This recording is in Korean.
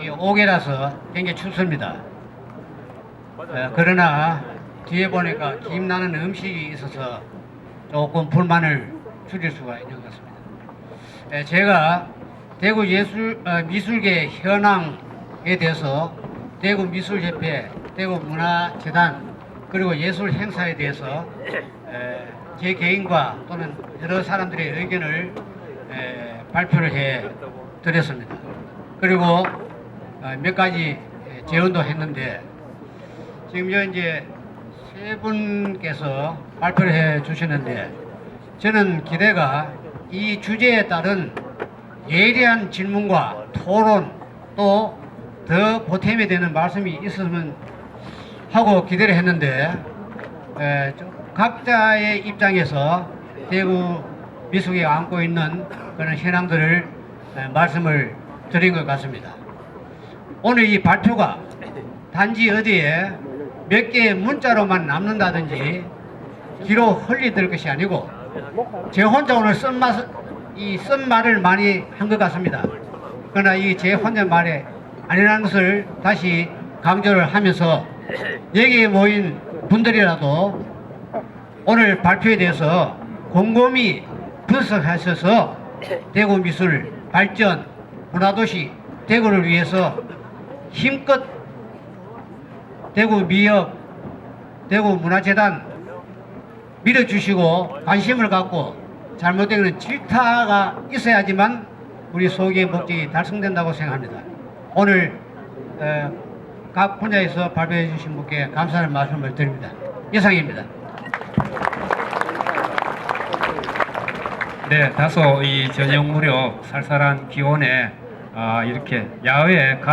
이 5개라서 굉장히 춥습니다. 어, 그러나 뒤에 보니까 김 나는 음식이 있어서 조금 불만을 줄일 수가 있는 것 같습니다. 에, 제가 대구 예술 어, 미술계 현황에 대해서 대구 미술협회, 대구 문화재단 그리고 예술 행사에 대해서 에, 제 개인과 또는 여러 사람들의 의견을 에, 발표를 해 드렸습니다. 그리고 어, 몇 가지 에, 제언도 했는데 지금 요 이제 세 분께서 발표를 해 주시는데 저는 기대가 이 주제에 따른 예리한 질문과 토론 또 더 보탬이 되는 말씀이 있었으면 하고 기대를 했는데 에, 좀 각자의 입장에서 대구 미숙에 안고 있는 그런 현황들을 에, 말씀을 드린 것 같습니다. 오늘 이 발표가 단지 어디에 몇 개의 문자로만 남는다든지 뒤로 흘리들 것이 아니고 제 혼자 오늘 쓴, 말, 이쓴 말을 많이 한 것 같습니다. 그러나 이 제 혼자 말에 아니라는 것을 다시 강조를 하면서 여기에 모인 분들이라도 오늘 발표에 대해서 곰곰이 분석하셔서 대구 미술 발전 문화도시 대구를 위해서 힘껏 대구 미역 대구 문화재단 밀어주시고 관심을 갖고 잘못되는 질타가 있어야지만 우리 소기의 목적이 달성된다고 생각합니다. 오늘 어, 각 분야에서 발표해 주신 분께 감사의 말씀을 드립니다. 이상입니다. 네, 다소 이 저녁 무렵 쌀쌀한 기온에 아, 이렇게 야외에 가